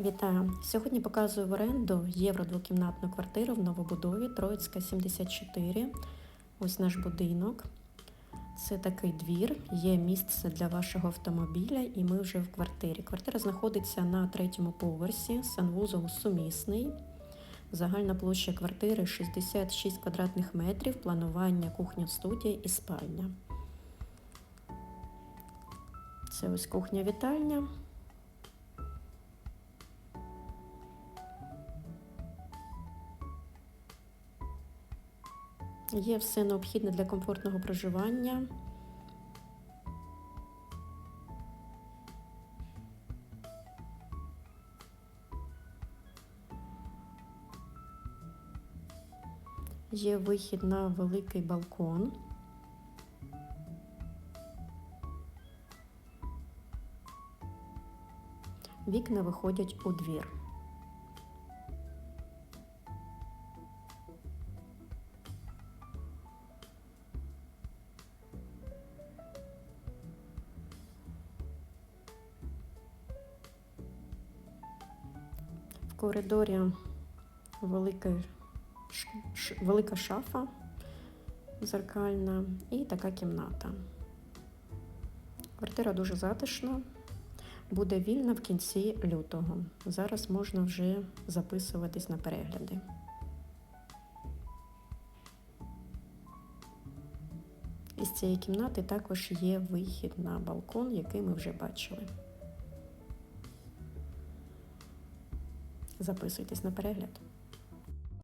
Вітаю! Сьогодні показую в оренду євро двокімнатну квартиру в новобудові Троїцька 74. Ось наш будинок. Це такий двір, є місце для вашого автомобіля, і ми вже в квартирі. Квартира знаходиться на третьому поверсі, санвузол сумісний. Загальна площа квартири 66 квадратних метрів, планування кухня, студія і спальня. Це ось кухня-вітальня. Є все необхідне для комфортного проживання. Є вихід на великий балкон. Вікна виходять у двір. В коридорі велика, велика шафа зеркальна і така кімната. Квартира дуже затишна, буде вільна в кінці лютого. Зараз можна вже записуватись на перегляди. Із цієї кімнати також є вихід на балкон, який ми вже бачили. Записуйтесь на перегляд.